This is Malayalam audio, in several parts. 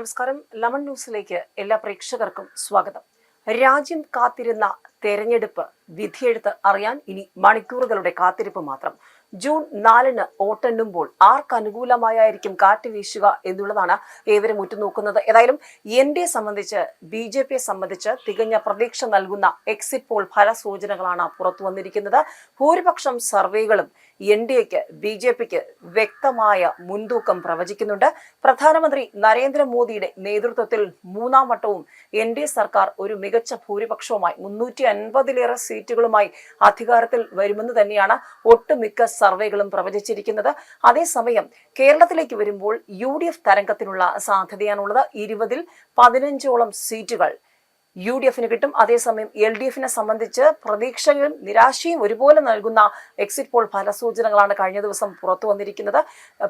നമസ്കാരം. ലമൺ ന്യൂസിലേക്ക് എല്ലാ പ്രേക്ഷകർക്കും സ്വാഗതം. രാജ്യം കാത്തിരുന്ന തെരഞ്ഞെടുപ്പ് വിധിയെഴുത്ത് അറിയാൻ ഇനി മണിക്കൂറുകളുടെ കാത്തിരിപ്പ് മാത്രം. ജൂൺ നാലിന് വോട്ടെണ്ണുമ്പോൾ ആർക്ക് അനുകൂലമായായിരിക്കും കാറ്റ് വീശുക എന്നുള്ളതാണ് ഏവരും ഉറ്റുനോക്കുന്നത്. ഏതായാലും എൻ ഡി എ സംബന്ധിച്ച് ബി ജെ പിയെ സംബന്ധിച്ച് തികഞ്ഞ പ്രതീക്ഷ നൽകുന്ന എക്സിറ്റ് പോൾ ഫലസൂചനകളാണ് പുറത്തു വന്നിരിക്കുന്നത്. ഭൂരിപക്ഷം സർവേകളും എൻ ഡി എക്ക് ബി ജെ പിക്ക് വ്യക്തമായ മുൻതൂക്കം പ്രവചിക്കുന്നുണ്ട്. പ്രധാനമന്ത്രി നരേന്ദ്രമോദിയുടെ നേതൃത്വത്തിൽ മൂന്നാം വട്ടവും എൻ ഡി എ സർക്കാർ ഒരു മികച്ച ഭൂരിപക്ഷവുമായി മുന്നൂറ്റി അൻപതിലേറെ സീറ്റുകളുമായി അധികാരത്തിൽ വരുമെന്ന് തന്നെയാണ് ഒട്ടുമിക്ക സർവേകളും പ്രവചിച്ചിരിക്കുന്നത്. അതേസമയം കേരളത്തിലേക്ക് വരുമ്പോൾ യു ഡി എഫ് തരംഗത്തിനുള്ള സാധ്യതയാണുള്ളത്. ഇരുപതിൽ പതിനഞ്ചോളം സീറ്റുകൾ യു ഡി എഫിന് കിട്ടും. അതേസമയം എൽ ഡി എഫിനെ സംബന്ധിച്ച് പ്രതീക്ഷയും നിരാശയും ഒരുപോലെ നൽകുന്ന എക്സിറ്റ് പോൾ ഫലസൂചനകളാണ് കഴിഞ്ഞ ദിവസം പുറത്തു വന്നിരിക്കുന്നത്.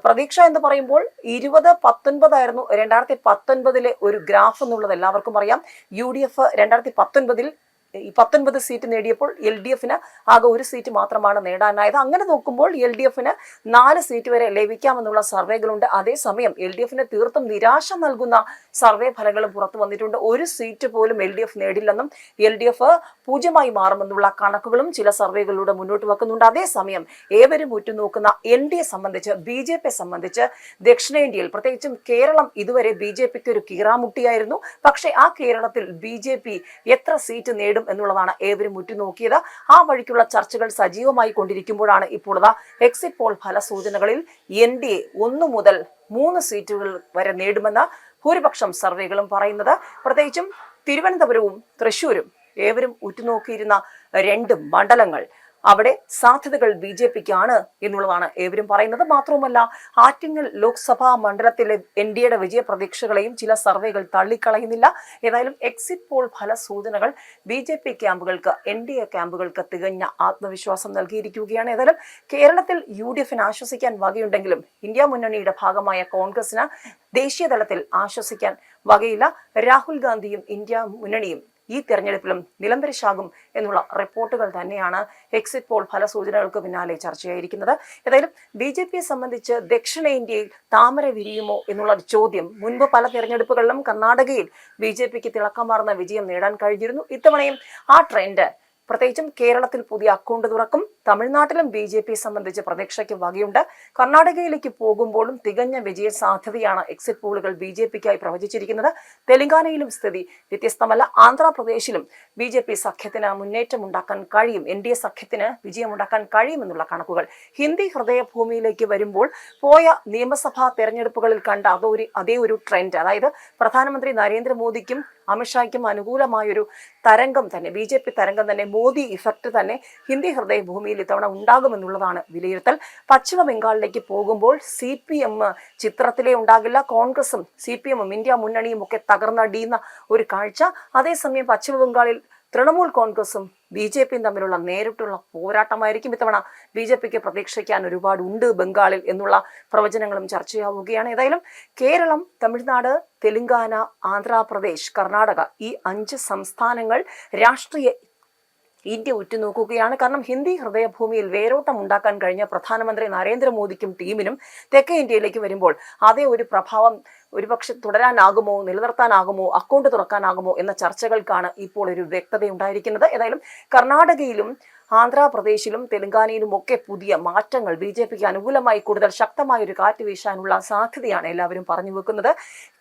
പ്രതീക്ഷ എന്ന് പറയുമ്പോൾ ഇരുപത് പത്തൊൻപതായിരുന്നു രണ്ടായിരത്തി പത്തൊൻപതിലെ ഒരു ഗ്രാഫ് എന്നുള്ളത് എല്ലാവർക്കും അറിയാം. യു ഡി എഫ് രണ്ടായിരത്തി പത്തൊൻപതിൽ ഈ പത്തൊൻപത് സീറ്റ് നേടിയപ്പോൾ എൽ ഡി എഫിന് ആകെ ഒരു സീറ്റ് മാത്രമാണ് നേടാനായത്. അങ്ങനെ നോക്കുമ്പോൾ എൽ ഡി എഫിന് നാല് സീറ്റ് വരെ ലഭിക്കാമെന്നുള്ള സർവേകളുണ്ട്. അതേസമയം എൽ ഡി എഫിന് തീർത്തും നിരാശ നൽകുന്ന സർവേ ഫലങ്ങളും പുറത്തു വന്നിട്ടുണ്ട്. ഒരു സീറ്റ് പോലും എൽ ഡി എഫ് നേടില്ലെന്നും എൽ ഡി എഫ് പൂജ്യമായി മാറുമെന്നുള്ള കണക്കുകളും ചില സർവേകളിലൂടെ മുന്നോട്ട് വെക്കുന്നുണ്ട്. അതേസമയം ഏവരും ഉറ്റുനോക്കുന്ന എൻ ഡി എ സംബന്ധിച്ച് ബി ജെ പി സംബന്ധിച്ച് ദക്ഷിണേന്ത്യയിൽ പ്രത്യേകിച്ചും കേരളം ഇതുവരെ ബി ജെ പിക്ക് ഒരു കീറാമുട്ടിയായിരുന്നു. പക്ഷേ ആ കേരളത്തിൽ ബി ജെ പി എത്ര സീറ്റ് നേടും എന്നുള്ളതാണ് ഏവരും ഉറ്റുനോക്കിയത്. ആ വഴിക്കുള്ള ചർച്ചകൾ സജീവമായി കൊണ്ടിരിക്കുമ്പോഴാണ് ഇപ്പോൾ എക്സിറ്റ് പോൾ ഫലസൂചനകളിൽ എൻ ഡി എ ഒന്നു മുതൽ മൂന്ന് സീറ്റുകൾ വരെ നേടുമെന്ന് ഭൂരിപക്ഷം സർവേകളും പറയുന്നത്. പ്രത്യേകിച്ചും തിരുവനന്തപുരവും തൃശൂരും ഏവരും ഉറ്റുനോക്കിയിരുന്ന രണ്ട് മണ്ഡലങ്ങൾ അവിടെ സാധ്യതകൾ ബി ജെ പിക്കാണ് എന്നുള്ളതാണ് ഏവരും പറയുന്നത്. മാത്രവുമല്ല ആറ്റിങ്ങൽ ലോക്സഭാ മണ്ഡലത്തിലെ എൻ ഡി എയുടെ വിജയ പ്രതീക്ഷകളെയും ചില സർവേകൾ തള്ളിക്കളയുന്നില്ല. ഏതായാലും എക്സിറ്റ് പോൾ ഫലസൂചനകൾ ബി ജെ പി ക്യാമ്പുകൾക്ക് എൻ ഡി എ ക്യാമ്പുകൾക്ക് തികഞ്ഞ ആത്മവിശ്വാസം നൽകിയിരിക്കുകയാണ്. ഏതായാലും കേരളത്തിൽ യു ഡി എഫിന് ആശ്വസിക്കാൻ വകയുണ്ടെങ്കിലും ഇന്ത്യ മുന്നണിയുടെ ഭാഗമായ കോൺഗ്രസിന് ദേശീയ തലത്തിൽ ആശ്വസിക്കാൻ വകയില്ല. രാഹുൽ ഗാന്ധിയും ഇന്ത്യ മുന്നണിയും ഈ തെരഞ്ഞെടുപ്പിലും നിലംപരിശാകും എന്നുള്ള റിപ്പോർട്ടുകൾ തന്നെയാണ് എക്സിറ്റ് പോൾ ഫലസൂചനകൾക്ക് പിന്നാലെ ചർച്ചയായിരിക്കുന്നത്. ഏതായാലും ബി ജെ പിയെ സംബന്ധിച്ച് ദക്ഷിണേന്ത്യയിൽ താമര വിരിയുമോ എന്നുള്ള ചോദ്യം മുൻപ് പല തെരഞ്ഞെടുപ്പുകളിലും കർണാടകയിൽ ബി ജെ പിക്ക് തിളക്കമാർന്ന വിജയം നേടാൻ കഴിഞ്ഞിരുന്നു. ഇത്തവണയും ആ ട്രെൻഡ് പ്രത്യേകിച്ചും കേരളത്തിൽ പുതിയ അക്കൗണ്ട് തുറക്കും. തമിഴ്നാട്ടിലും ബി ജെ പി സംബന്ധിച്ച് പ്രതീക്ഷയ്ക്ക് വകയുണ്ട്. കർണാടകയിലേക്ക് പോകുമ്പോഴും തികഞ്ഞ വിജയ സാധ്യതയാണ് എക്സിറ്റ് പോളുകൾ ബി ജെ പിക്കായി പ്രവചിച്ചിരിക്കുന്നത്. തെലങ്കാനയിലും സ്ഥിതി വ്യത്യസ്തമല്ല. ആന്ധ്രാപ്രദേശിലും ബി ജെ പി സഖ്യത്തിന് മുന്നേറ്റം ഉണ്ടാക്കാൻ കഴിയും. എൻ ഡി എ സഖ്യത്തിന് വിജയമുണ്ടാക്കാൻ കഴിയുമെന്നുള്ള കണക്കുകൾ. ഹിന്ദി ഹൃദയഭൂമിയിലേക്ക് വരുമ്പോൾ പോയ നിയമസഭാ തെരഞ്ഞെടുപ്പുകളിൽ കണ്ട അതൊരു അതേ ഒരു ട്രെൻഡ് അതായത് പ്രധാനമന്ത്രി നരേന്ദ്രമോദിക്കും അമിത്ഷായ്ക്കും അനുകൂലമായൊരു തരംഗം തന്നെ ബി ജെ പി തരംഗം തന്നെ മോദി ഇഫക്റ്റ് തന്നെ ഹിന്ദി ഹൃദയഭൂമിയിൽ ഇത്തവണ ഉണ്ടാകുമെന്നുള്ളതാണ് വിലയിരുത്തൽ. പശ്ചിമ ബംഗാളിലേക്ക് പോകുമ്പോൾ സി പി എം ചിത്രത്തിലേ ഉണ്ടാകില്ല കോൺഗ്രസും സി പി എമ്മും ഇന്ത്യ മുന്നണിയും ഒക്കെ തകർന്നടിയുന്ന ഒരു കാഴ്ച. അതേസമയം പശ്ചിമ ബംഗാളിൽ തൃണമൂൽ കോൺഗ്രസും ബി ജെ പിയും തമ്മിലുള്ള നേരിട്ടുള്ള പോരാട്ടമായിരിക്കും ഇത്തവണ ബി ജെ പിക്ക് പ്രതീക്ഷിക്കാൻ ഒരുപാട് ഉണ്ട് ബംഗാളിൽ എന്നുള്ള പ്രവചനങ്ങളും ചർച്ചയാവുകയാണ് ഏതായാലും കേരളം തമിഴ്നാട് തെലുങ്കാന ആന്ധ്രാപ്രദേശ് കർണാടക ഈ അഞ്ച് സംസ്ഥാനങ്ങൾ രാഷ്ട്രീയ ഇന്ത്യ ഉറ്റുനോക്കുകയാണ്. കാരണം ഹിന്ദി ഹൃദയഭൂമിയിൽ വേരോട്ടം ഉണ്ടാക്കാൻ കഴിഞ്ഞ പ്രധാനമന്ത്രി നരേന്ദ്രമോദിക്കും ടീമിനും തെക്കേ ഇന്ത്യയിലേക്ക് വരുമ്പോൾ അതേ ഒരു പ്രഭാവം ഒരുപക്ഷെ തുടരാനാകുമോ നിലനിർത്താനാകുമോ അക്കൗണ്ട് തുറക്കാനാകുമോ എന്ന ചർച്ചകൾക്കാണ് ഇപ്പോൾ ഒരു വ്യക്തത ഉണ്ടായിരിക്കുന്നത് ഏതായാലും കർണാടകയിലും ആന്ധ്രാപ്രദേശിലും തെലങ്കാനയിലും ഒക്കെ പുതിയ മാറ്റങ്ങൾ ബി ജെ പിക്ക് അനുകൂലമായി കൂടുതൽ ശക്തമായ ഒരു കാറ്റ് വീശാനുള്ള സാധ്യതയാണ് എല്ലാവരും പറഞ്ഞു വെക്കുന്നത്.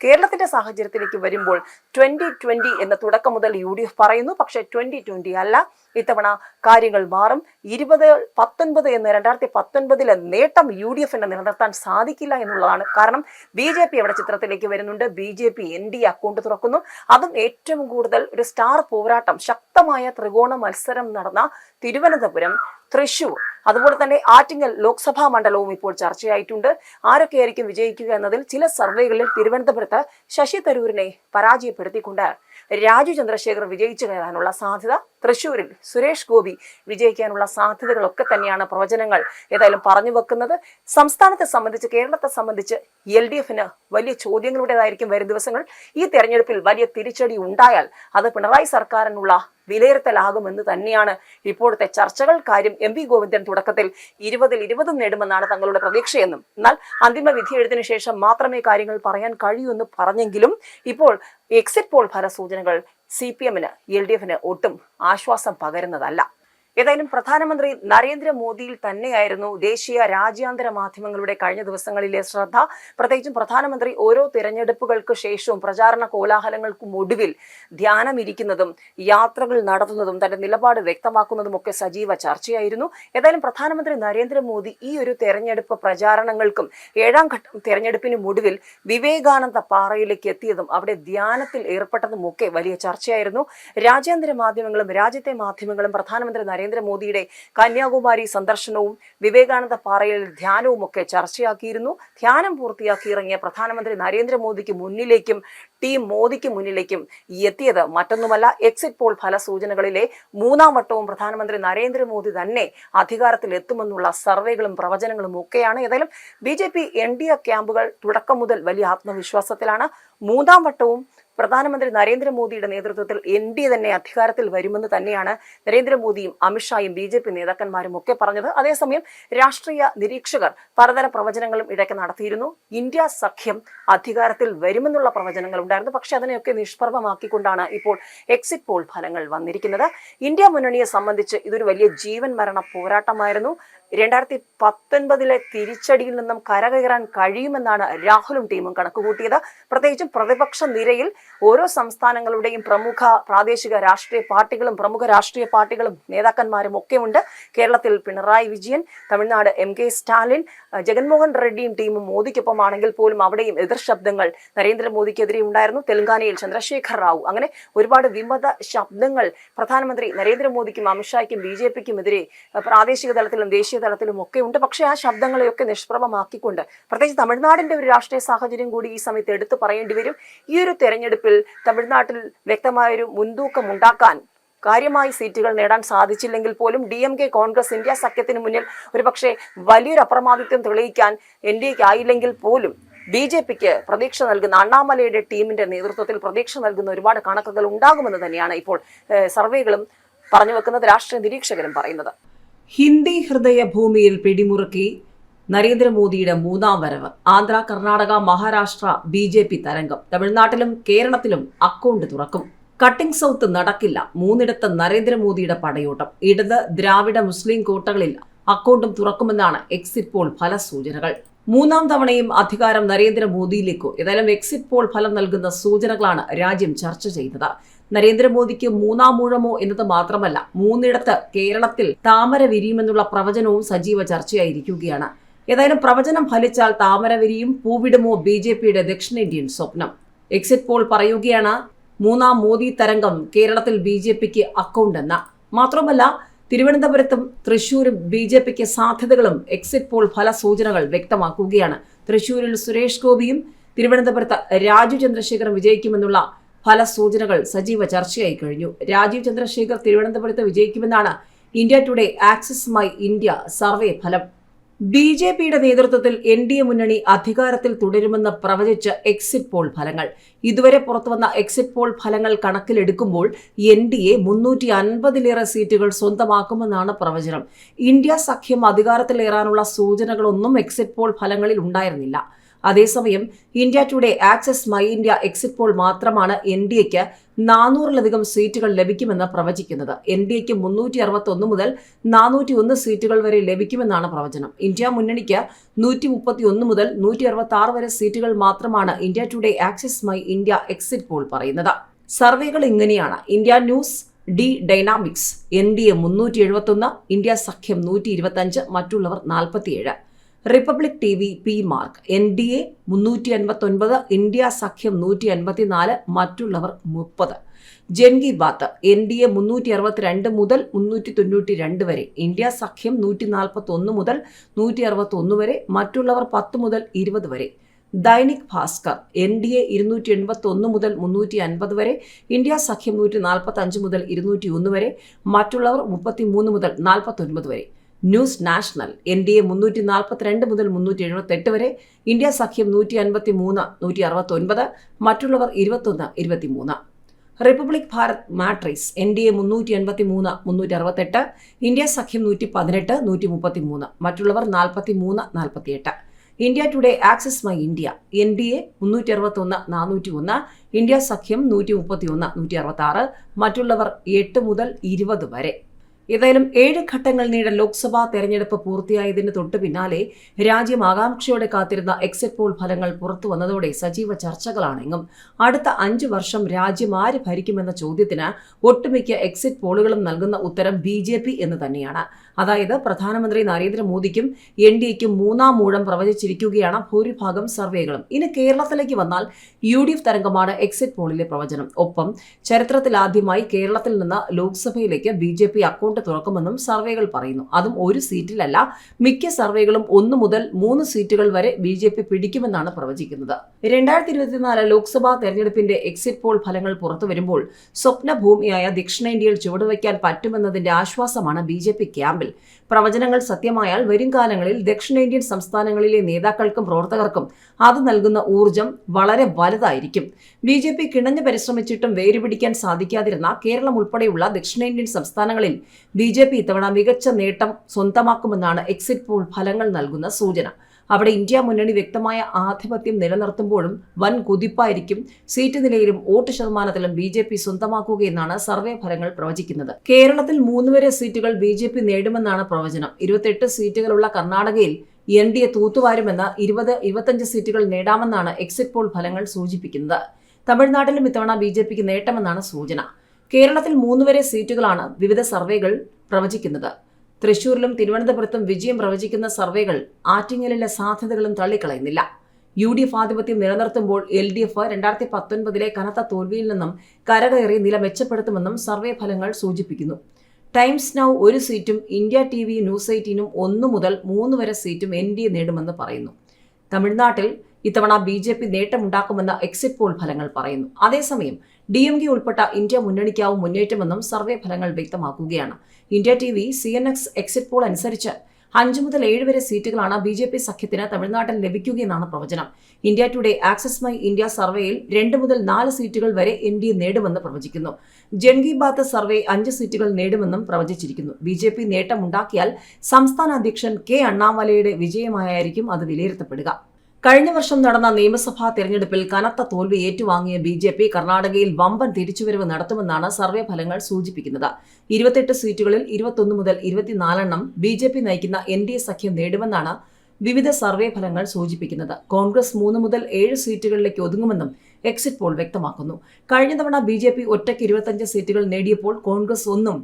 കേരളത്തിന്റെ സാഹചര്യത്തിലേക്ക് വരുമ്പോൾ ട്വന്റി ട്വന്റി എന്ന തുടക്കം മുതൽ യു ഡി എഫ് പറയുന്നു. പക്ഷേ ട്വന്റി ട്വന്റി അല്ല. ഇത്തവണ കാര്യങ്ങൾ മാറും. ഇരുപത് പത്തൊൻപത് എന്ന് രണ്ടായിരത്തി പത്തൊൻപതിലെ നേട്ടം യു ഡി എഫിന് നിലനിർത്താൻ സാധിക്കില്ല എന്നുള്ളതാണ് കാരണം ബി ജെ പി അവിടെ ചിത്രത്തിലേക്ക് വരുന്നുണ്ട്. B J P N D account തുറക്കുന്നു. അതും ഏറ്റവും കൂടുതൽ ഒരു സ്റ്റാർ പോരാട്ടം ശക്തമായ ത്രികോണ മത്സരം നടന്ന തിരുവനന്തപുരം തൃശൂർ അതുപോലെ തന്നെ ആറ്റിങ്ങൽ ലോക്സഭാ മണ്ഡലവും ഇപ്പോൾ ചർച്ചയായിട്ടുണ്ട്. ആരൊക്കെയായിരിക്കും വിജയിക്കുക എന്നതിൽ ചില സർവേകളിൽ തിരുവനന്തപുരത്ത് ശശി തരൂരിനെ പരാജയപ്പെടുത്തിക്കൊണ്ട് രാജു ചന്ദ്രശേഖർ വിജയിച്ചു കയറാനുള്ള സാധ്യത തൃശൂരിൽ സുരേഷ് ഗോപി വിജയിക്കാനുള്ള സാധ്യതകളൊക്കെ തന്നെയാണ് പ്രവചനങ്ങൾ ഏതായാലും പറഞ്ഞു വെക്കുന്നത്. സംസ്ഥാനത്തെ സംബന്ധിച്ച് കേരളത്തെ സംബന്ധിച്ച് എൽ ഡി എഫിന് വലിയ ചോദ്യങ്ങളുടേതായിരിക്കും വരും ദിവസങ്ങൾ. ഈ തെരഞ്ഞെടുപ്പിൽ വലിയ തിരിച്ചടി ഉണ്ടായാൽ അത് പിണറായി സർക്കാരിനുള്ള വിലയിരുത്തലാകുമെന്ന് തന്നെയാണ് ഇപ്പോഴത്തെ ചർച്ചകൾ. കാര്യം എം വി ഗോവിന്ദൻ തുടക്കത്തിൽ ഇരുപതിൽ ഇരുപതും നേടുമെന്നാണ് തങ്ങളുടെ പ്രതീക്ഷയെന്നും എന്നാൽ അന്തിമ വിധിയെഴുത്തിന് ശേഷം മാത്രമേ കാര്യങ്ങൾ പറയാൻ കഴിയൂ എന്ന് പറഞ്ഞെങ്കിലും ഇപ്പോൾ എക്സിറ്റ് പോൾ ഫലസൂചനകൾ സി പി എമ്മിന് എൽ ഡി എഫിന് ഒട്ടും ആശ്വാസം പകരുന്നതല്ല. ഏതായാലും പ്രധാനമന്ത്രി നരേന്ദ്രമോദിയിൽ തന്നെയായിരുന്നു ദേശീയ രാജ്യാന്തര മാധ്യമങ്ങളുടെ കഴിഞ്ഞ ദിവസങ്ങളിലെ ശ്രദ്ധ. പ്രത്യേകിച്ചും പ്രധാനമന്ത്രി ഓരോ തിരഞ്ഞെടുപ്പുകൾക്ക് ശേഷവും പ്രചാരണ കോലാഹലങ്ങൾക്കും ഒടുവിൽ ധ്യാനമിരിക്കുന്നതും യാത്രകൾ നടത്തുന്നതും തന്റെ നിലപാട് വ്യക്തമാക്കുന്നതും ഒക്കെ സജീവ ചർച്ചയായിരുന്നു. ഏതായാലും പ്രധാനമന്ത്രി നരേന്ദ്രമോദി ഈ ഒരു തെരഞ്ഞെടുപ്പ് പ്രചാരണങ്ങൾക്കും ഏഴാം ഘട്ടം തെരഞ്ഞെടുപ്പിനും ഒടുവിൽ വിവേകാനന്ദ പാറയിലേക്ക് എത്തിയതും അവിടെ ധ്യാനത്തിൽ ഏർപ്പെട്ടതും ഒക്കെ വലിയ ചർച്ചയായിരുന്നു. രാജ്യാന്തര മാധ്യമങ്ങളും രാജ്യത്തെ മാധ്യമങ്ങളും പ്രധാനമന്ത്രി നരേന്ദ്രമോദിയുടെ കന്യാകുമാരി സന്ദർശനവും വിവേകാനന്ദ പാറയിൽ ധ്യാനവും ഒക്കെ ചർച്ചയാക്കിയിരുന്നു. ധ്യാനം പൂർത്തിയാക്കി ഇറങ്ങിയ പ്രധാനമന്ത്രി നരേന്ദ്രമോദിക്ക് മുന്നിലേക്കും ടീം മോദിക്ക് മുന്നിലേക്കും എത്തിയത് മറ്റൊന്നുമല്ല എക്സിറ്റ് പോൾ ഫലസൂചനകളിലെ മൂന്നാം വട്ടവും പ്രധാനമന്ത്രി നരേന്ദ്രമോദി തന്നെ അധികാരത്തിൽ എത്തുമെന്നുള്ള സർവേകളും പ്രവചനങ്ങളും ഒക്കെയാണ്. ഏതായാലും B J P N D A ക്യാമ്പുകൾ തുടക്കം മുതൽ വലിയ ആത്മവിശ്വാസത്തിലാണ്. മൂന്നാം വട്ടവും പ്രധാനമന്ത്രി നരേന്ദ്രമോദിയുടെ നേതൃത്വത്തിൽ എൻ ഡി തന്നെ അധികാരത്തിൽ വരുമെന്ന് തന്നെയാണ് നരേന്ദ്രമോദിയും അമിത്ഷായും ബി ജെ പി നേതാക്കന്മാരും ഒക്കെ പറഞ്ഞത്. അതേസമയം രാഷ്ട്രീയ നിരീക്ഷകർ പലതര പ്രവചനങ്ങളും ഇടയ്ക്ക് നടത്തിയിരുന്നു. ഇന്ത്യ സഖ്യം അധികാരത്തിൽ വരുമെന്നുള്ള പ്രവചനങ്ങൾ ഉണ്ടായിരുന്നു. പക്ഷെ അതിനെയൊക്കെ നിഷ്പ്രഭമാക്കിക്കൊണ്ടാണ് ഇപ്പോൾ എക്സിറ്റ് പോൾ ഫലങ്ങൾ വന്നിരിക്കുന്നത്. ഇന്ത്യ മുന്നണിയെ സംബന്ധിച്ച് ഇതൊരു വലിയ ജീവൻ മരണ പോരാട്ടമായിരുന്നു. രണ്ടായിരത്തി പത്തൊൻപതിലെ തിരിച്ചടിയിൽ നിന്നും കരകയറാൻ കഴിയുമെന്നാണ് രാഹുലും ടീമും കണക്കുകൂട്ടിയത്. പ്രത്യേകിച്ചും പ്രതിപക്ഷ നിരയിൽ ഓരോ സംസ്ഥാനങ്ങളുടെയും പ്രമുഖ പ്രാദേശിക രാഷ്ട്രീയ പാർട്ടികളും പ്രമുഖ രാഷ്ട്രീയ പാർട്ടികളും നേതാക്കന്മാരും ഒക്കെ ഉണ്ട്. കേരളത്തിൽ പിണറായി വിജയൻ തമിഴ്നാട് എം കെ സ്റ്റാലിൻ ജഗൻമോഹൻ റെഡ്ഡിയും ടീമും മോദിക്കൊപ്പമാണെങ്കിൽ പോലും അവിടെയും എതിർ ശബ്ദങ്ങൾ നരേന്ദ്രമോദിക്കെതിരെ ഉണ്ടായിരുന്നു. തെലങ്കാനയിൽ ചന്ദ്രശേഖർ റാവു. അങ്ങനെ ഒരുപാട് വിമത ശബ്ദങ്ങൾ പ്രധാനമന്ത്രി നരേന്ദ്രമോദിക്കും അമിത്ഷായ്ക്കും ബി ജെ പിക്കും എതിരെ പ്രാദേശിക തലത്തിലും ദേശീയ തലത്തിലും ഒക്കെ ഉണ്ട്. പക്ഷേ ആ ശബ്ദങ്ങളെയൊക്കെ നിഷ്പ്രഭമാക്കിക്കൊണ്ട് പ്രത്യേകിച്ച് തമിഴ്നാടിന്റെ ഒരു രാഷ്ട്രീയ സാഹചര്യം കൂടി ഈ സമയത്ത് എടുത്തു പറയേണ്ടി വരും. ഈ ഒരു തെരഞ്ഞെടുപ്പിൽ തമിഴ്നാട്ടിൽ വ്യക്തമായൊരു മുൻതൂക്കം ഉണ്ടാക്കാൻ കാര്യമായി സീറ്റുകൾ നേടാൻ സാധിച്ചില്ലെങ്കിൽ പോലും D M K Congress India സഖ്യത്തിന് മുന്നിൽ ഒരുപക്ഷെ വലിയൊരു അപ്രമാദിത്വം തെളിയിക്കാൻ എൻ ഡി എക്ക് ആയില്ലെങ്കിൽ പോലും ബി ജെ പിക്ക് പ്രതീക്ഷ നൽകുന്ന അണ്ണാമലയുടെ ടീമിന്റെ നേതൃത്വത്തിൽ പ്രതീക്ഷ നൽകുന്ന ഒരുപാട് കണക്കുകൾ ഉണ്ടാകുമെന്ന് തന്നെയാണ് ഇപ്പോൾ സർവേകളും പറഞ്ഞു വെക്കുന്നത് രാഷ്ട്രീയ നിരീക്ഷകരും പറയുന്നത്. ഹിന്ദി ഹൃദയ ഭൂമിയിൽ പിടിമുറുക്കി നരേന്ദ്രമോദിയുടെ മൂന്നാം വരവ്. Andhra Karnataka Maharashtra B J P തരംഗം. തമിഴ്നാട്ടിലും കേരളത്തിലും അക്കൗണ്ട് തുറക്കും. കട്ടിംഗ് സൗത്ത് നടക്കില്ല. മൂന്നിടത്ത് നരേന്ദ്രമോദിയുടെ പടയോട്ടം. ഇടത് ദ്രാവിഡ മുസ്ലിം കോട്ടകളിൽ അക്കൗണ്ടും തുറക്കുമെന്നാണ് എക്സിറ്റ് പോൾ ഫല സൂചനകൾ. മൂന്നാം തവണയും അധികാരം നരേന്ദ്രമോദിയിലേക്കോ. ഏതായാലും എക്സിറ്റ് പോൾ ഫലം നൽകുന്ന സൂചനകളാണ് രാജ്യം ചർച്ച ചെയ്തത്. നരേന്ദ്രമോദിക്ക് മൂന്നാം മൂഴമോ എന്നത് മാത്രമല്ല മൂന്നിടത്ത് കേരളത്തിൽ താമര വിരിയുമെന്നുള്ള പ്രവചനവും സജീവ ചർച്ചയായിരിക്കുകയാണ്. ഏതായാലും പ്രവചനം ഫലിച്ചാൽ താമര വിരിയും പൂവിടുമോ ബി ജെ പിയുടെ ദക്ഷിണേന്ത്യൻ സ്വപ്നം? എക്സിറ്റ് പോൾ പറയുകയാണ് മൂന്നാം മോദി തരംഗം കേരളത്തിൽ ബി ജെ പിക്ക് അക്കൗണ്ട് എന്ന. മാത്രമല്ല തിരുവനന്തപുരത്തും തൃശൂരും ബി ജെ പിക്ക് സാധ്യതകളും എക്സിറ്റ് പോൾ ഫലസൂചനകൾ വ്യക്തമാക്കുകയാണ്. തൃശൂരിൽ സുരേഷ് ഗോപിയും തിരുവനന്തപുരത്ത് രാജു ചന്ദ്രശേഖരൻ വിജയിക്കുമെന്നുള്ള ഫലസൂചനകൾ സജീവ ചർച്ചയായി കഴിഞ്ഞു. രാജീവ് ചന്ദ്രശേഖർ തിരുവനന്തപുരത്ത് വിജയിക്കുമെന്നാണ് India Today Axis My India survey ഫലം. ബി ജെ പിയുടെ നേതൃത്വത്തിൽ എൻ ഡി എ മുന്നണി അധികാരത്തിൽ തുടരുമെന്ന് പ്രവചിച്ച എക്സിറ്റ് പോൾ ഫലങ്ങൾ. ഇതുവരെ പുറത്തുവന്ന എക്സിറ്റ് പോൾ ഫലങ്ങൾ കണക്കിലെടുക്കുമ്പോൾ എൻ ഡി എ മുന്നൂറ്റി അൻപതിലേറെ സീറ്റുകൾ സ്വന്തമാക്കുമെന്നാണ് പ്രവചനം. ഇന്ത്യ സഖ്യം അധികാരത്തിലേറാനുള്ള സൂചനകളൊന്നും എക്സിറ്റ് പോൾ ഫലങ്ങളിൽ ഉണ്ടായിരുന്നില്ല. അതേസമയം India Today Axis My India exit poll മാത്രമാണ് എൻ ഡി എക്ക് നാനൂറിലധികം സീറ്റുകൾ ലഭിക്കുമെന്ന് പ്രവചിക്കുന്നത്. എൻ ഡി എക്ക് മുന്നൂറ്റി അറുപത്തി ഒന്ന് മുതൽ നാനൂറ്റി ഒന്ന് സീറ്റുകൾ വരെ ലഭിക്കുമെന്നാണ് പ്രവചനം. ഇന്ത്യ മുന്നണിക്ക് നൂറ്റി മുപ്പത്തി ഒന്ന് മുതൽ നൂറ്റി അറുപത്തി ആറ് വരെ സീറ്റുകൾ മാത്രമാണ് India today access my India exit poll പറയുന്നത്. സർവേകൾ ഇങ്ങനെയാണ്. India news D dynamics. N D A മുന്നൂറ്റി എഴുപത്തൊന്ന് ഇന്ത്യ സഖ്യം നൂറ്റി ഇരുപത്തഞ്ച് മറ്റുള്ളവർ നാൽപ്പത്തിയേഴ്. Republic T V P mark. N D A മുന്നൂറ്റി അൻപത്തൊൻപത് ഇന്ത്യ സഖ്യം നൂറ്റി അൻപത്തിനാല് മറ്റുള്ളവർ മുപ്പത്. Jan ki Baat N D A മുന്നൂറ്റി അറുപത്തിരണ്ട് മുതൽ മുന്നൂറ്റി തൊണ്ണൂറ്റി രണ്ട് വരെ ഇന്ത്യ സഖ്യം നൂറ്റി നാൽപ്പത്തി ഒന്ന് മുതൽ നൂറ്റി അറുപത്തി ഒന്ന് വരെ മറ്റുള്ളവർ പത്ത് മുതൽ ഇരുപത് വരെ. Dainik Bhaskar N D A ഇരുന്നൂറ്റി എൺപത്തി ഒന്ന് മുതൽ മുന്നൂറ്റി അൻപത് വരെ ഇന്ത്യ സഖ്യം നൂറ്റി നാൽപ്പത്തി അഞ്ച് മുതൽ ഇരുന്നൂറ്റി ഒന്ന് വരെ മറ്റുള്ളവർ മുപ്പത്തി മൂന്ന് മുതൽ നാൽപ്പത്തി ഒൻപത് വരെ. News National N D A മുന്നൂറ്റി നാൽപ്പത്തിരണ്ട് മുതൽ മുന്നൂറ്റി എഴുപത്തെട്ട് വരെ ഇന്ത്യ സഖ്യം നൂറ്റി അൻപത്തി മൂന്ന് നൂറ്റി അറുപത്തി ഒൻപത് മറ്റുള്ളവർ ഇരുപത്തൊന്ന് ഇരുപത്തിമൂന്ന്. Republic Bharat Matrix N D A മുന്നൂറ്റി എൺപത്തി മൂന്ന് മുന്നൂറ്റി അറുപത്തെട്ട് ഇന്ത്യ സഖ്യം നൂറ്റി പതിനെട്ട് നൂറ്റി മുപ്പത്തി മൂന്ന് മറ്റുള്ളവർ നാൽപ്പത്തി മൂന്ന് നാൽപ്പത്തിയെട്ട്. India Today Axis My India N D A മുന്നൂറ്റി അറുപത്തി ഒന്ന് നാനൂറ്റി ഒന്ന് ഇന്ത്യ സഖ്യം നൂറ്റി മുപ്പത്തി ഒന്ന് നൂറ്റി അറുപത്തി ആറ് മറ്റുള്ളവർ എട്ട് മുതൽ ഇരുപത് വരെ. ഏതായാലും ഏഴ് ഘട്ടങ്ങൾ നീണ്ട ലോക്സഭാ തെരഞ്ഞെടുപ്പ് പൂർത്തിയായതിന് തൊട്ടു പിന്നാലെ രാജ്യം ആകാംക്ഷയോടെ കാത്തിരുന്ന എക്സിറ്റ് പോൾ ഫലങ്ങൾ പുറത്തു വന്നതോടെ സജീവ ചർച്ചകളാണെങ്കും അടുത്ത അഞ്ചു വർഷം രാജ്യം ആര് ഭരിക്കുമെന്ന ചോദ്യത്തിന് ഒട്ടുമിക്ക എക്സിറ്റ് പോളുകളും നൽകുന്ന ഉത്തരം ബി എന്ന് തന്നെയാണ്. അതായത് പ്രധാനമന്ത്രി നരേന്ദ്രമോദിക്കും എൻ ഡി എക്കും മൂന്നാം മൂഴം പ്രവചിച്ചിരിക്കുകയാണ് ഭൂരിഭാഗം സർവേകളും. ഇനി കേരളത്തിലേക്ക് വന്നാൽ യു ഡി എഫ് തരംഗമാണ് എക്സിറ്റ് പോളിലെ പ്രവചനം. ഒപ്പം ചരിത്രത്തിലാദ്യമായി കേരളത്തിൽ നിന്ന് ലോക്സഭയിലേക്ക് ബി ജെ പി അക്കൗണ്ട് തുറക്കുമെന്നും സർവേകൾ പറയുന്നു. അതും ഒരു സീറ്റിലല്ല മിക്ക സർവേകളും ഒന്നു മുതൽ മൂന്ന് സീറ്റുകൾ വരെ ബി ജെ പി പിടിക്കുമെന്നാണ് പ്രവചിക്കുന്നത്. രണ്ടായിരത്തി ഇരുപത്തിനാല് ലോക്സഭാ തെരഞ്ഞെടുപ്പിന്റെ എക്സിറ്റ് പോൾ ഫലങ്ങൾ പുറത്തു വരുമ്പോൾ സ്വപ്നഭൂമിയായ ദക്ഷിണേന്ത്യയിൽ ചുവടുവയ്ക്കാൻ പറ്റുമെന്നതിന്റെ ആശ്വാസമാണ് ബി ജെ പി ക്യാമ്പിൽ. പ്രവചനങ്ങൾ സത്യമായാൽ വരും കാലങ്ങളിൽ ദക്ഷിണേന്ത്യൻ സംസ്ഥാനങ്ങളിലെ നേതാക്കൾക്കും പ്രവർത്തകർക്കും അത് നൽകുന്ന ഊർജം വളരെ വലുതായിരിക്കും. ബി ജെ പി കിണഞ്ഞു പരിശ്രമിച്ചിട്ടും വേരുപിടിക്കാൻ സാധിക്കാതിരുന്ന കേരളം ഉൾപ്പെടെയുള്ള ദക്ഷിണേന്ത്യൻ സംസ്ഥാനങ്ങളിൽ ബി ജെ പി ഇത്തവണ മികച്ച നേട്ടം സ്വന്തമാക്കുമെന്നാണ് എക്സിറ്റ് പോൾ ഫലങ്ങൾ നൽകുന്ന സൂചന. അവിടെ ഇന്ത്യ മുന്നണി വ്യക്തമായ ആധിപത്യം നിലനിർത്തുമ്പോഴും വൻ കുതിപ്പായിരിക്കും സീറ്റ് നിലയിലും വോട്ട് ശതമാനത്തിലും ബി ജെ പി സ്വന്തമാക്കുകയെന്നാണ് സർവേ ഫലങ്ങൾ പ്രവചിക്കുന്നത്. കേരളത്തിൽ മൂന്നുവരെ സീറ്റുകൾ ബി ജെ പി നേടുമെന്നാണ് പ്രവചനം. ഇരുപത്തെട്ട് സീറ്റുകളുള്ള കർണാടകയിൽ എൻ ഡി എ തൂത്തുവാരുമെന്ന് ഇരുപത് ഇരുപത്തഞ്ച് സീറ്റുകൾ നേടാമെന്നാണ് എക്സിറ്റ് പോൾ ഫലങ്ങൾ സൂചിപ്പിക്കുന്നത്. തമിഴ്നാട്ടിലും ഇത്തവണ ബി ജെ പിക്ക് നേട്ടമെന്നാണ് സൂചന. കേരളത്തിൽ മൂന്നുവരെ സീറ്റുകളാണ് വിവിധ സർവേകൾ പ്രവചിക്കുന്നത്. തൃശൂരിലും തിരുവനന്തപുരത്തും വിജയം പ്രവചിക്കുന്ന സർവേകൾ ആറ്റിങ്ങലിലെ സാധ്യതകളും തള്ളിക്കളയുന്നില്ല. യു ഡി എഫ് ആധിപത്യം നിലനിർത്തുമ്പോൾ എൽ ഡി എഫ് രണ്ടായിരത്തി പത്തൊൻപതിലെ കനത്ത തോൽവിയിൽ നിന്നും കരകയറി നില മെച്ചപ്പെടുത്തുമെന്നും സർവേ ഫലങ്ങൾ സൂചിപ്പിക്കുന്നു. ടൈംസ് നൗ ഒരു സീറ്റും ഇന്ത്യ ടി വി ന്യൂസ് എയ്റ്റീനും ഒന്നു മുതൽ മൂന്ന് വരെ സീറ്റും എൻ ഡി എ നേടുമെന്ന് പറയുന്നു. തമിഴ്നാട്ടിൽ ഇത്തവണ ബി ജെ പി നേട്ടമുണ്ടാക്കുമെന്ന് എക്സിറ്റ് പോൾ ഫലങ്ങൾ പറയുന്നു. അതേസമയം ഡി എം കെ ഉൾപ്പെട്ട ഇന്ത്യ മുന്നണിക്കാവും മുന്നേറ്റമെന്നും സർവേ ഫലങ്ങൾ വ്യക്തമാക്കുകയാണ്. India T V C N X exit poll അനുസരിച്ച് അഞ്ച് മുതൽ ഏഴ് വരെ സീറ്റുകളാണ് ബി ജെ പി സഖ്യത്തിന് തമിഴ്നാട്ടിൽ ലഭിക്കുകയെന്നാണ് പ്രവചനം. India Today Axis My India സർവേയിൽ രണ്ട് മുതൽ നാല് സീറ്റുകൾ വരെ എൻ ഡി എ നേടുമെന്ന് പ്രവചിക്കുന്നു. ജൻകി ബാത്ത് സർവേ അഞ്ച് സീറ്റുകൾ നേടുമെന്നും പ്രവചിച്ചിരിക്കുന്നു. ബി ജെ പി നേട്ടമുണ്ടാക്കിയാൽ സംസ്ഥാന അധ്യക്ഷൻ കെ അണ്ണാമലയുടെ വിജയമായായിരിക്കും അത് വിലയിരുത്തപ്പെടുക. കഴിഞ്ഞ വർഷം നടന്ന നിയമസഭാ തെരഞ്ഞെടുപ്പിൽ കനത്ത തോൽവി ഏറ്റുവാങ്ങിയ ബി ജെ പി കർണാടകയിൽ വമ്പൻ തിരിച്ചുവരവ് നടത്തുമെന്നാണ് സർവേ ഫലങ്ങൾ സൂചിപ്പിക്കുന്നത്. ഇരുപത്തെട്ട് സീറ്റുകളിൽ ഇരുപത്തൊന്ന് മുതൽ ഇരുപത്തിനാലെണ്ണം ബി ജെ പി നയിക്കുന്ന എൻ ഡി എ സഖ്യം നേടുമെന്നാണ് വിവിധ സർവേ ഫലങ്ങൾ സൂചിപ്പിക്കുന്നത്. കോൺഗ്രസ് മൂന്ന് മുതൽ ഏഴ് സീറ്റുകളിലേക്ക് ഒതുങ്ങുമെന്നും എക്സിറ്റ് പോൾ വ്യക്തമാക്കുന്നു. കഴിഞ്ഞ തവണ ബി ജെ പി ഒറ്റയ്ക്ക് ഇരുപത്തഞ്ച് സീറ്റുകൾ നേടിയപ്പോൾ കോൺഗ്രസ് ഒന്നും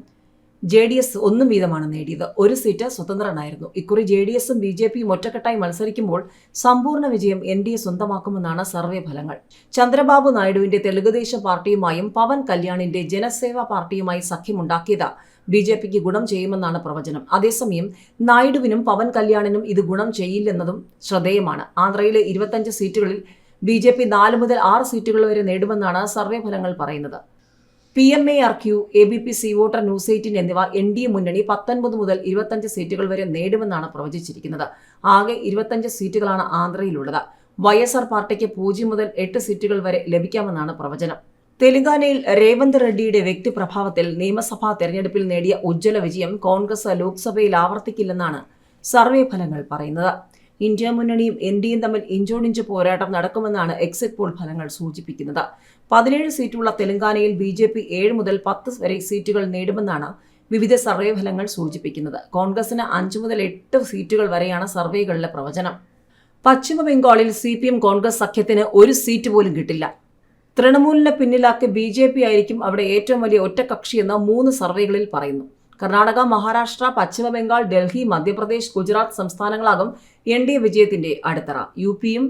ജെ ഡി എസ് ഒന്നും വീതമാണ് നേടിയത്. ഒരു സീറ്റ് സ്വതന്ത്രനായിരുന്നു. ഇക്കുറി ജെ ഡി എസും ബി ജെ പിയും ഒറ്റക്കെട്ടായി മത്സരിക്കുമ്പോൾ സമ്പൂർണ വിജയം എൻ ഡി എ സ്വന്തമാക്കുമെന്നാണ് സർവേ ഫലങ്ങൾ. ചന്ദ്രബാബു നായിഡുവിന്റെ തെലുഗുദേശം പാർട്ടിയുമായും പവൻ കല്യാണിന്റെ ജനസേവ പാർട്ടിയുമായി സഖ്യമുണ്ടാക്കിയത് ബി ജെ പിക്ക് ഗുണം ചെയ്യുമെന്നാണ് പ്രവചനം. അതേസമയം നായിഡുവിനും പവൻ കല്യാണിനും ഇത് ഗുണം ചെയ്യില്ലെന്നതും ശ്രദ്ധേയമാണ്. ആന്ധ്രയിലെ ഇരുപത്തഞ്ച് സീറ്റുകളിൽ ബി ജെ പി നാല് മുതൽ ആറ് സീറ്റുകൾ വരെ നേടുമെന്നാണ് സർവേ ഫലങ്ങൾ പറയുന്നത്. P M A R Q A B P C voter news eighteen എന്നിവ എൻ ഡി എ മുന്നണി പത്തൊൻപത് മുതൽ ഇരുപത്തഞ്ച് സീറ്റുകൾ വരെ നേടുമെന്നാണ് പ്രവചിച്ചിരിക്കുന്നത്. ആകെ ഇരുപത്തഞ്ച് സീറ്റുകളാണ് ആന്ധ്രയിലുള്ളത്. വൈ എസ് ആർ പാർട്ടിക്ക് പൂജ്യം മുതൽ എട്ട് സീറ്റുകൾ വരെ ലഭിക്കാമെന്നാണ് പ്രവചനം. തെലങ്കാനയിൽ രേവന്ത് റെഡ്ഡിയുടെ വ്യക്തിപ്രഭാവത്തിൽ നിയമസഭാ തെരഞ്ഞെടുപ്പിൽ നേടിയ ഉജ്ജ്വല വിജയം കോൺഗ്രസ് ലോക്സഭയിൽ ആവർത്തിക്കില്ലെന്നാണ് സർവേ ഫലങ്ങൾ പറയുന്നത്. ഇന്ത്യ മുന്നണിയും എൻ ഡി എയും തമ്മിൽ ഇഞ്ചോടിഞ്ച് പോരാട്ടം നടക്കുമെന്നാണ് എക്സിറ്റ് പോൾ ഫലങ്ങൾ സൂചിപ്പിക്കുന്നത്. പതിനേഴ് സീറ്റുള്ള തെലങ്കാനയിൽ ബി ജെ പി ഏഴ് മുതൽ പത്ത് വരെ സീറ്റുകൾ നേടുമെന്നാണ് വിവിധ സർവേ ഫലങ്ങൾ സൂചിപ്പിക്കുന്നത്. കോൺഗ്രസിന് അഞ്ച് മുതൽ എട്ട് സീറ്റുകൾ വരെയാണ് സർവേകളിലെ പ്രവചനം. പശ്ചിമ ബംഗാളിൽ സി പി എം കോൺഗ്രസ് സഖ്യത്തിന് ഒരു സീറ്റ് പോലും കിട്ടില്ല. തൃണമൂലിനെ പിന്നിലാക്കി ബി ജെ പി ആയിരിക്കും അവിടെ ഏറ്റവും വലിയ ഒറ്റകക്ഷിയെന്ന് മൂന്ന് സർവേകളിൽ പറയുന്നു. കർണാടക മഹാരാഷ്ട്ര പശ്ചിമ ബംഗാൾ ഡൽഹി മധ്യപ്രദേശ് ഗുജറാത്ത് സംസ്ഥാനങ്ങളാകും എൻ ഡി എ വിജയത്തിന്റെ അടിത്തറ. യു പിയും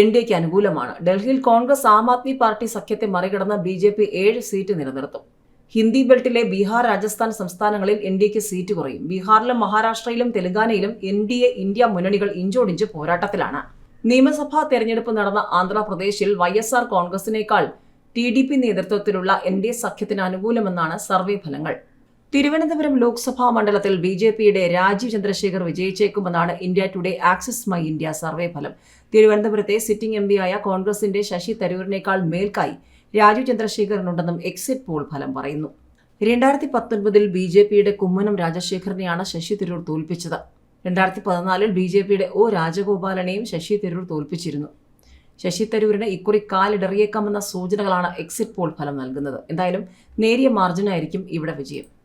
എൻ ഡി എക്ക് അനുകൂലമാണ്. ഡൽഹിയിൽ കോൺഗ്രസ് ആം ആദ്മി പാർട്ടി സഖ്യത്തെ മറികടന്ന് ബി ജെ പി ഏഴ് സീറ്റ് നിലനിർത്തും. ഹിന്ദി ബെൽറ്റിലെ ബീഹാർ രാജസ്ഥാൻ സംസ്ഥാനങ്ങളിൽ എൻ ഡി എക്ക് സീറ്റ് കുറയും. ബീഹാറിലും മഹാരാഷ്ട്രയിലും തെലങ്കാനയിലും എൻ ഡി എ ഇന്ത്യ മുന്നണികൾ ഇഞ്ചോടിഞ്ച് പോരാട്ടത്തിലാണ്. നിയമസഭാ തെരഞ്ഞെടുപ്പ് നടന്ന ആന്ധ്രാപ്രദേശിൽ വൈ എസ് ആർ കോൺഗ്രസിനേക്കാൾ ടി ഡി പി നേതൃത്വത്തിലുള്ള എൻ ഡി എ സഖ്യത്തിന് അനുകൂലമെന്നാണ് സർവേ ഫലങ്ങൾ. തിരുവനന്തപുരം ലോക്സഭാ മണ്ഡലത്തിൽ ബി ജെ പിയുടെ Rajeev Chandrasekhar വിജയിച്ചേക്കുമെന്നാണ് India Today Axis My India survey ഫലം. തിരുവനന്തപുരത്തെ സിറ്റിംഗ് എം ആയ കോൺഗ്രസിന്റെ ശശി തരൂരിനേക്കാൾ മേൽക്കായി രാജീവ് ചന്ദ്രശേഖരനുണ്ടെന്നും എക്സിറ്റ് പോൾ ഫലം പറയുന്നു. രണ്ടായിരത്തി പത്തൊൻപതിൽ ബി ജെ പിയുടെ കുമ്മനം രാജശേഖരനെയാണ് ശശി തരൂർ തോൽപ്പിച്ചത്. രണ്ടായിരത്തി പതിനാലിൽ ബി ജെ പിയുടെ ഒ രാജഗോപാലനെയും ശശി തരൂർ തോൽപ്പിച്ചിരുന്നു. ശശി തരൂരിന് ഇക്കുറി കാലിടറിയേക്കാമെന്ന സൂചനകളാണ് എക്സിറ്റ് പോൾ ഫലം നൽകുന്നത്. എന്തായാലും നേരിയ മാർജിനായിരിക്കും ഇവിടെ വിജയം.